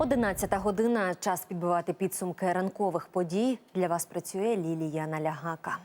Одинадцята година. Час підбивати підсумки ранкових подій. Для вас працює Лілія Налягака.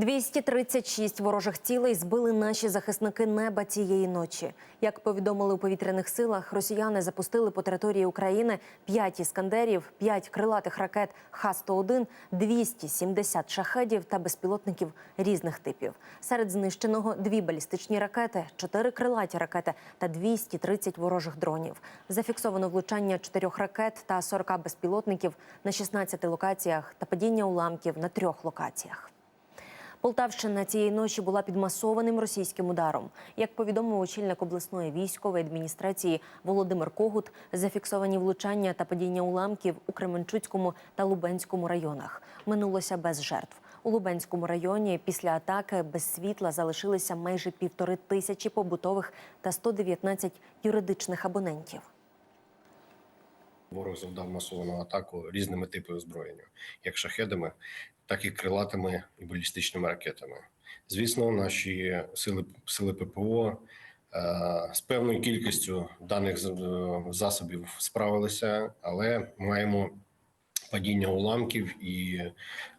236 ворожих цілей збили наші захисники неба цієї ночі. Як повідомили у повітряних силах, росіяни запустили по території України 5 іскандерів, 5 крилатих ракет Х-101, 270 шахедів та безпілотників різних типів. Серед знищеного дві балістичні ракети, 4 крилаті ракети та 230 ворожих дронів. Зафіксовано влучання 4 ракет та 40 безпілотників на 16 локаціях та падіння уламків на трьох локаціях. Полтавщина цієї ночі була під масованим російським ударом. Як повідомив очільник обласної військової адміністрації Володимир Когут, зафіксовані влучання та падіння уламків у Кременчуцькому та Лубенському районах. Минулося без жертв. У Лубенському районі після атаки без світла залишилися майже півтори тисячі побутових та 119 юридичних абонентів. Ворог завдав масовану атаку різними типами озброєння, як шахедами, так і крилатими і балістичними ракетами. Звісно, наші сили сили ППО е, з певною кількістю даних е, засобів справилися, але маємо падіння уламків і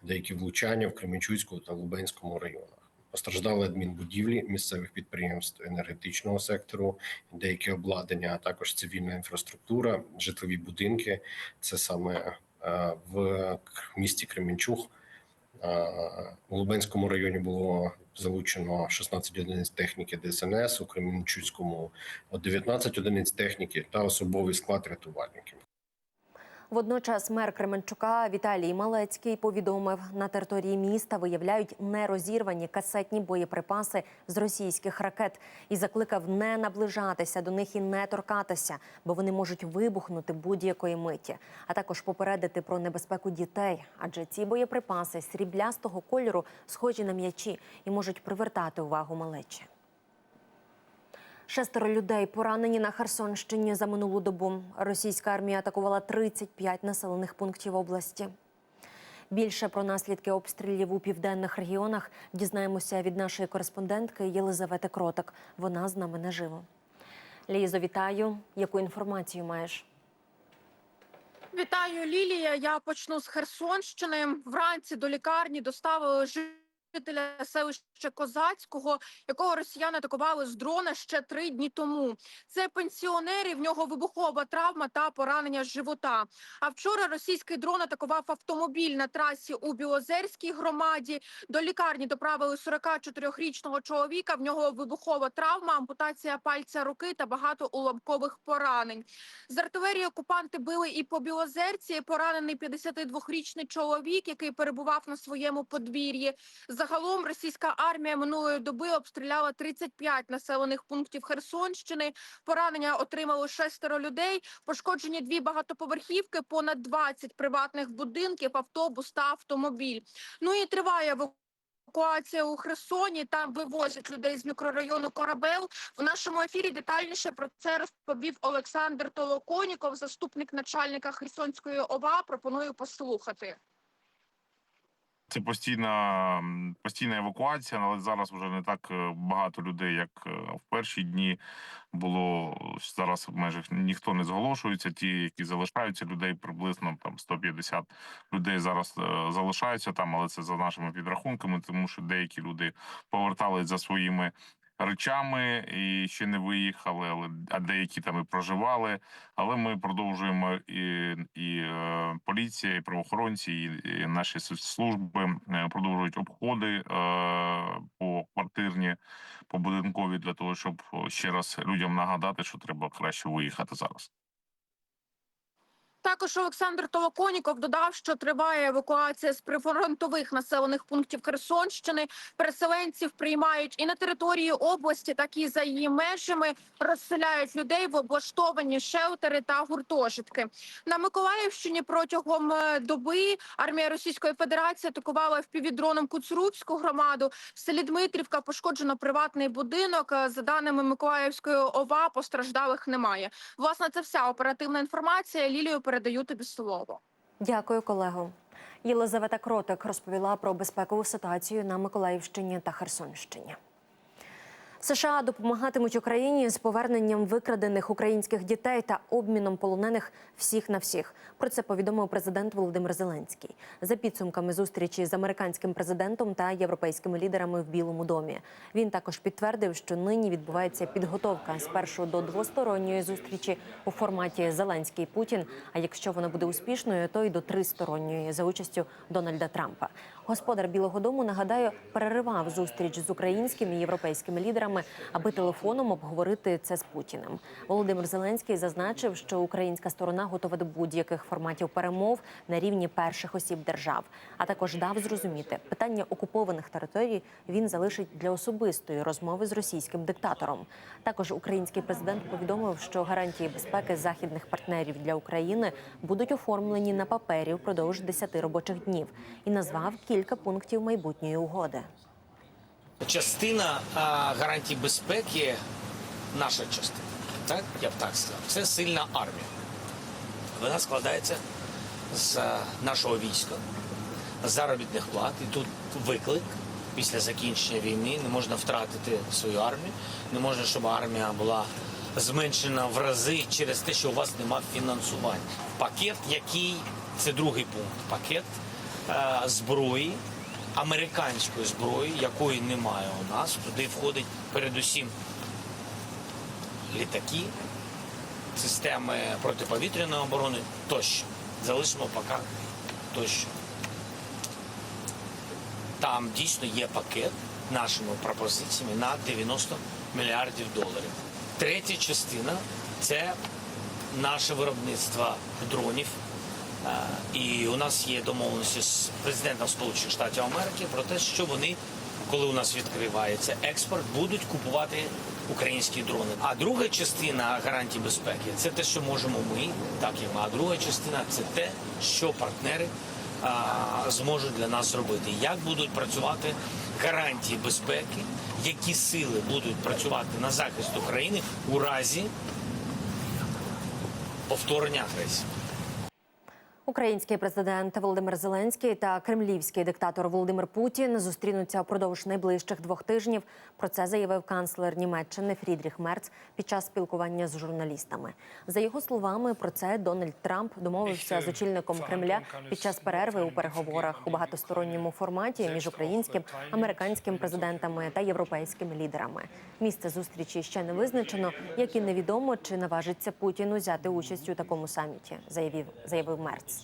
деякі влучання в Кременчуцькому та Лубенському районах. Постраждали адмінбудівлі місцевих підприємств енергетичного сектору, деякі обладнання, а також цивільна інфраструктура, житлові будинки. Це саме е, в місті Кременчуг. Е, У Лубенському районі було залучено 16 одиниць техніки ДСНС, у Кременчуцькому 19 одиниць техніки та особовий склад рятувальників. Водночас мер Кременчука Віталій Малецький повідомив, на території міста виявляють нерозірвані касетні боєприпаси з російських ракет і закликав не наближатися до них і не торкатися, бо вони можуть вибухнути будь-якої миті, а також попередити про небезпеку дітей, адже ці боєприпаси сріблястого кольору схожі на м'ячі і можуть привертати увагу малечі. Шестеро людей поранені на Херсонщині за минулу добу. Російська армія атакувала 35 населених пунктів області. Більше про наслідки обстрілів у південних регіонах дізнаємося від нашої кореспондентки Єлизавети Кротик. Вона з нами наживо. Лізо, вітаю. Яку інформацію маєш? Вітаю, Лілія. Я почну з Херсонщини. Вранці до лікарні доставили жителя селища Козацького, якого росіяни атакували з дрона ще три дні тому. Це пенсіонер, і в нього вибухова травма та поранення живота. А вчора російський дрон атакував автомобіль на трасі у Білозерській громаді. До лікарні доправили 44-річного чоловіка. В нього вибухова травма, ампутація пальця руки та багато уламкових поранень. З артилерії окупанти били і по Білозерці. Поранений 52-річний чоловік, який перебував на своєму подвір'ї. Загалом російська армія минулої доби обстріляла 35 населених пунктів Херсонщини. Поранення отримало шестеро людей. Пошкоджені дві багатоповерхівки, понад 20 приватних будинків, автобус та автомобіль. Ну і триває евакуація у Херсоні. Там вивозять людей з мікрорайону Корабел. В нашому ефірі детальніше про це розповів Олександр Толоконіков, заступник начальника Херсонської ОВА. Пропоную послухати. Це постійна постійна евакуація, але зараз вже не так е, багато людей, як е, в перші дні було. Зараз майже ніхто не зголошується. Ті, які залишаються, людей приблизно там 150 людей зараз е, залишаються там, але це за нашими підрахунками, тому що деякі люди повертались за своїми речами і ще не виїхали, але а деякі там і проживали. Але ми продовжуємо і, і е, поліція, і правоохоронці, і, і наші служби е, продовжують обходи е, по квартирні, по будинкові для того, щоб ще раз людям нагадати, що треба краще виїхати зараз. Також Олександр Толоконіков додав, що триває евакуація з прифронтових населених пунктів Херсонщини. Переселенців приймають і на території області, так і за її межами розселяють людей в облаштовані шелтери та гуртожитки. На Миколаївщині протягом е, доби армія Російської Федерації атакувала впівдроном Куцурубську громаду. В селі Дмитрівка пошкоджено приватний будинок. Е, За даними Миколаївської ОВА, постраждалих немає. Власне, це вся оперативна інформація. Лілію передаю тобі слово. Дякую, колего. Єлизавета Кротик розповіла про безпекову ситуацію на Миколаївщині та Херсонщині. США допомагатимуть Україні з поверненням викрадених українських дітей та обміном полонених всіх на всіх. Про це повідомив президент Володимир Зеленський за підсумками зустрічі з американським президентом та європейськими лідерами в Білому домі. Він також підтвердив, що нині відбувається підготовка спершу до двосторонньої зустрічі у форматі Зеленський Путін. А якщо вона буде успішною, то й до тристоронньої за участю Дональда Трампа. Господар Білого Дому нагадаю переривав зустріч з українськими і європейськими лідерами, аби телефоном обговорити це з Путіним. Володимир Зеленський зазначив, що українська сторона готова до будь-яких форматів перемов на рівні перших осіб держав. А також дав зрозуміти, питання окупованих територій він залишить для особистої розмови з російським диктатором. Також український президент повідомив, що гарантії безпеки західних партнерів для України будуть оформлені на папері впродовж 10 робочих днів і назвав кілька пунктів майбутньої угоди. Частина а, гарантій безпеки, наша частина, так я б так сказав, це сильна армія. Вона складається з нашого війська, заробітних плат. І тут виклик після закінчення війни. Не можна втратити свою армію, не можна, щоб армія була зменшена в рази через те, що у вас немає фінансування. Пакет, який це другий пункт, пакет зброї американської зброї, якої немає у нас. Туди входить передусім літаки, системи протиповітряної оборони тощо. Залишимо поки тощо. Там дійсно є пакет нашими пропозиціями на 90 мільярдів доларів. Третя частина це наше виробництво дронів. Е, І у нас є домовленості з президентом Сполучених Штатів Америки про те, що вони, коли у нас відкривається експорт, будуть купувати українські дрони. А друга частина гарантій безпеки це те, що можемо ми, так і ми. А друга частина це те, що партнери а, зможуть для нас зробити. Як будуть працювати гарантії безпеки, які сили будуть працювати на захист України у разі повторення агресії. Український президент Володимир Зеленський та кремлівський диктатор Володимир Путін зустрінуться впродовж найближчих двох тижнів. Про це заявив канцлер Німеччини Фрідріх Мерц під час спілкування з журналістами. За його словами, про це Дональд Трамп домовився з очільником Кремля під час перерви у переговорах у багатосторонньому форматі між українським, американським президентами та європейськими лідерами. Місце зустрічі ще не визначено, як і невідомо, чи наважиться Путін узяти участь у такому саміті, заявив заявив Мерц.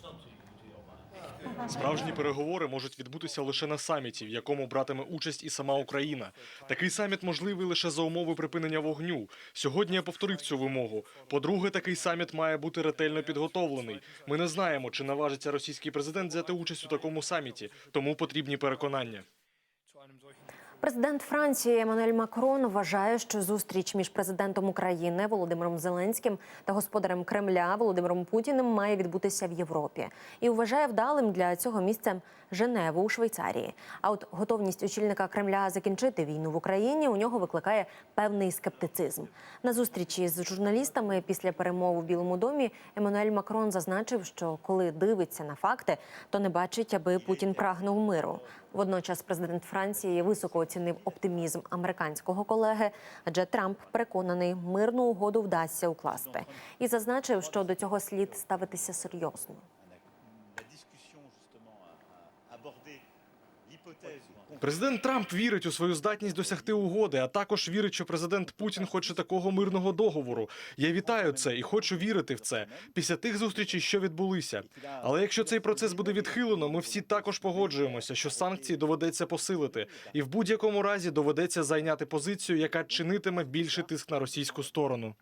Справжні переговори можуть відбутися лише на саміті, в якому братиме участь і сама Україна. Такий саміт можливий лише за умови припинення вогню. Сьогодні я повторив цю вимогу. По-друге, такий саміт має бути ретельно підготовлений. Ми не знаємо, чи наважиться російський президент взяти участь у такому саміті, тому потрібні переконання. Президент Франції Еммануель Макрон вважає, що зустріч між президентом України Володимиром Зеленським та господарем Кремля Володимиром Путіним має відбутися в Європі і вважає вдалим для цього місцем Женеву у Швейцарії. А от готовність очільника Кремля закінчити війну в Україні у нього викликає певний скептицизм. На зустрічі з журналістами після перемови в Білому домі Еммануель Макрон зазначив, що коли дивиться на факти, то не бачить, аби Путін прагнув миру. Водночас президент Франції високо оцінив оптимізм американського колеги, адже Трамп переконаний, мирну угоду вдасться укласти, і зазначив, що до цього слід ставитися серйозно. Президент Трамп вірить у свою здатність досягти угоди, а також вірить, що президент Путін хоче такого мирного договору. Я вітаю це і хочу вірити в це після тих зустрічей, що відбулися. Але якщо цей процес буде відхилено, ми всі також погоджуємося, що санкції доведеться посилити, і в будь-якому разі доведеться зайняти позицію, яка чинитиме більший тиск на російську сторону.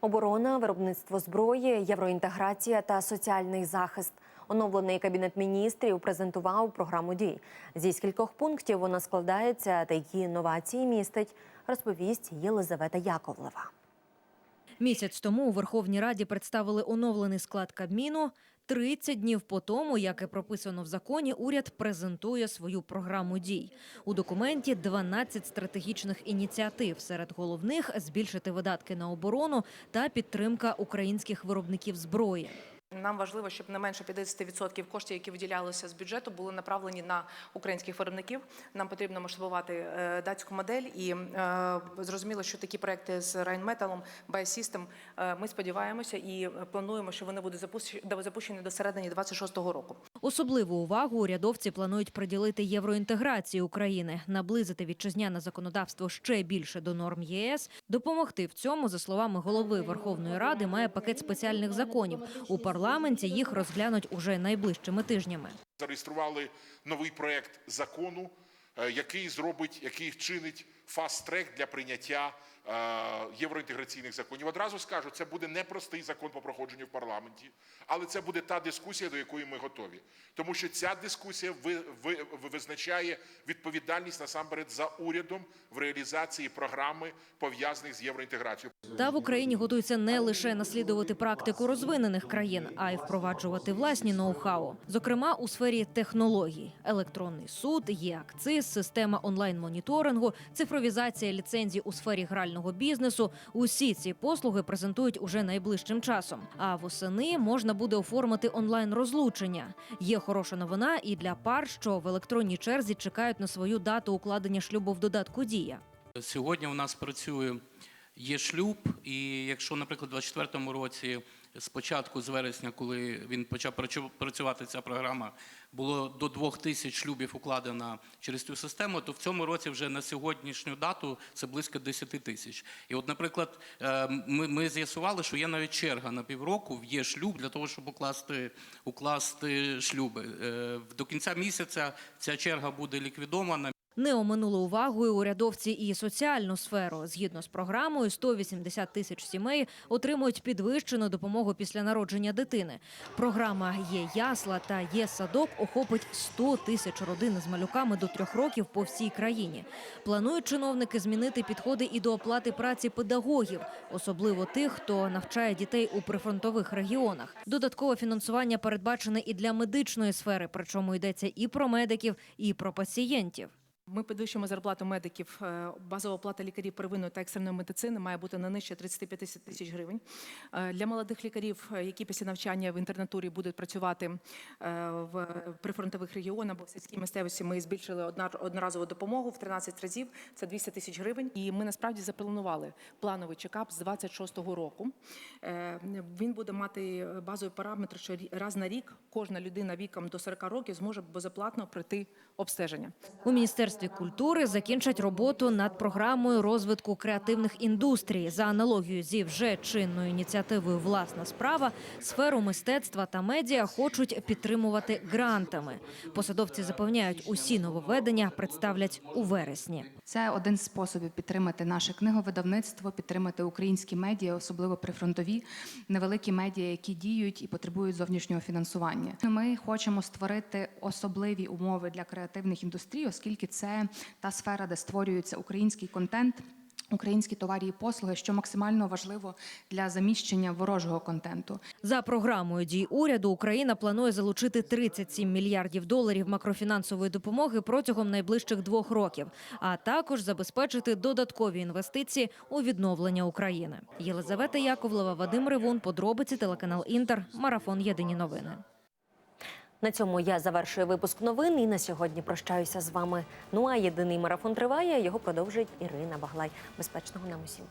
Оборона, виробництво зброї, євроінтеграція та соціальний захист. Оновлений кабінет міністрів презентував програму дій. Зі скількох пунктів вона складається, та які інновації містить, розповість Єлизавета Яковлева. Місяць тому у Верховній Раді представили оновлений склад Кабміну. 30 днів по тому, як і прописано в законі, уряд презентує свою програму дій. У документі 12 стратегічних ініціатив. Серед головних збільшити видатки на оборону та підтримка українських виробників зброї. Нам важливо, щоб не менше 50% коштів, які виділялися з бюджету, були направлені на українських виробників. Нам потрібно масштабувати е, датську модель, і е, зрозуміло, що такі проекти з Rheinmetall, Biosystem, е, ми сподіваємося і плануємо, що вони будуть запущені- до середини 26-го року. Особливу увагу урядовці планують приділити євроінтеграції України, наблизити вітчизняне законодавство ще більше до норм ЄС. Допомогти в цьому, за словами голови Верховної Ради, має пакет спеціальних законів. У парламенті їх розглянуть уже найближчими тижнями. зареєстрували новий проект закону, е, який зробить, який вчинить фаст-трек для прийняття е, євроінтеграційних законів. Одразу скажу, це буде непростий закон по проходженню в парламенті, але це буде та дискусія, до якої ми готові. Тому що ця дискусія ви, ви, ви- визначає відповідальність насамперед за урядом в реалізації програми, пов'язаних з євроінтеграцією. Та в Україні готуються не лише наслідувати практику розвинених країн, а й впроваджувати власні ноу-хау. Зокрема, у сфері технологій: електронний суд, є акциз, система онлайн-моніторингу, цифровізація ліцензій у сфері грального бізнесу. Усі ці послуги презентують уже найближчим часом. А восени можна буде оформити онлайн розлучення. Є хороша новина і для пар, що в електронній черзі чекають на свою дату укладення шлюбу в додатку Дія. Сьогодні у нас працює є шлюб, і якщо, наприклад, у 2024 році, спочатку з вересня, коли він почав працю- працювати ця програма, було до двох тисяч шлюбів укладено через цю систему, то в цьому році вже на сьогоднішню дату це близько 10 тисяч. І от, наприклад, е, ми, ми з'ясували, що є навіть черга на півроку є шлюб для того, щоб укласти, укласти шлюби. Е, До кінця місяця ця черга буде ліквідована. Не оминули увагою урядовці і соціальну сферу. Згідно з програмою, 180 тисяч сімей отримують підвищену допомогу після народження дитини. Програма є ясла та є садок охопить 100 тисяч родин з малюками до трьох років по всій країні. Планують чиновники змінити підходи і до оплати праці педагогів, особливо тих, хто навчає дітей у прифронтових регіонах. Додаткове фінансування передбачене і для медичної сфери, причому йдеться і про медиків, і про пацієнтів. Ми підвищуємо зарплату медиків. Е, Базова оплата лікарів первинної та екстреної медицини має бути не нижче 35 тисяч гривень. Е, Для молодих лікарів, е, які після навчання в інтернатурі будуть працювати в прифронтових регіонах або в сільській місцевості, ми збільшили одноразову допомогу в 13 разів. Це 200 тисяч гривень. І ми насправді запланували плановий чекап з 26-го року. Він буде мати базовий параметр, що раз на рік кожна людина віком до 40 років зможе безоплатно пройти обстеження. У міністерстві культури закінчать роботу над програмою розвитку креативних індустрій за аналогією зі вже чинною ініціативою Власна справа сферу мистецтва та медіа хочуть підтримувати грантами. Посадовці запевняють, усі нововведення представлять у вересні. Це один з способів підтримати наше книговидавництво, підтримати українські медіа, особливо прифронтові невеликі медіа, які діють і потребують зовнішнього фінансування. Ми хочемо створити особливі умови для креативних індустрій, оскільки це та сфера, де створюється український контент. Українські товарі і послуги, що максимально важливо для заміщення ворожого контенту. За програмою дій уряду Україна планує залучити 37 мільярдів доларів макрофінансової допомоги протягом найближчих двох років, а також забезпечити додаткові інвестиції у відновлення України. Єлизавета Яковлева, Вадим Ривун, подробиці телеканал Інтер, марафон Єдині новини. На цьому я завершую випуск новин і на сьогодні прощаюся з вами. Ну а єдиний марафон триває. Його продовжить Ірина Баглай. Безпечного нам усім.